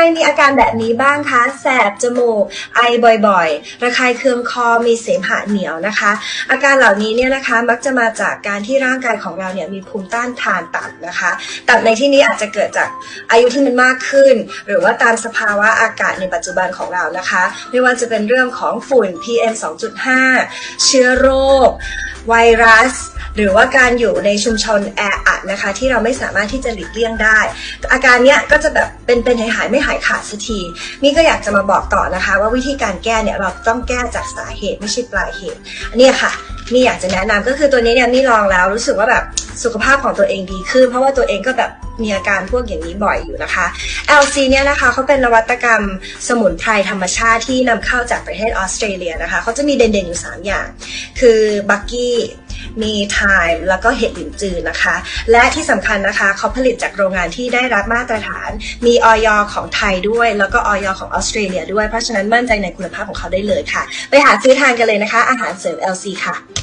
รมีอาการแบบนี้บ้างคะ แสบจมูก ไอบ่อยๆ ระคายเคืองคอ มีเสมหะเหนียวนะคะ อาการเหล่านี้เนี่ยนะคะ มักจะมาจากการที่ร่างกายของเราเนี่ยมีภูมิต้านทานต่ำนะคะ ต่ำในที่นี้อาจจะเกิดจากอายุที่มันมากขึ้น หรือว่าตามสภาวะอากาศในปัจจุบันของเรานะคะ ไม่ว่าจะเป็นเรื่องของฝุ่น PM 2.5 เชื้อโรค ไวรัส หรือว่าการอยู่ในชุมชนแออัดนะคะ ที่เราไม่สามารถที่จะหลีกเลี่ยงได้ อาการเนี้ยก็จะแบบเป็นเป็นหายหายไม่หายขาดสักทีนี่ก็อยากจะมาบอกต่อนะคะ ว่าวิธีการแก้เนี่ยเราต้องแก้จากสาเหตุไม่ใช่ปลายเหตุอันนี้ค่ะ นี่อยากจะแนะนำก็คือตัวนี้เนี่ยนี่ลองแล้วรู้สึกว่าแบบสุขภาพของตัวเองดีขึ้น เพราะว่าตัวเองก็แบบมีอาการพวกอย่างนี้บ่อยอยู่นะคะ LC เนี่ยนะคะเขาเป็นนวัตกรรมสมุนไพรธรรมชาติที่นำเข้าจากประเทศออสเตรเลียนะคะเขาจะมีเด่นๆอยู่ 3 อย่าง คือบักกี้มีไทม์แล้วก็เห็ดหลินจือนะคะ และที่สำคัญนะคะเขาผลิตจากโรงงานที่ได้รับมาตรฐาน มีออยของไทยด้วย แล้วก็ออยของออสเตรเลียด้วย เพราะฉะนั้นมั่นใจในคุณภาพของเขาได้เลยค่ะ ไปหาซื้อทานกันเลยนะคะ อาหารเสริม LC ค่ะ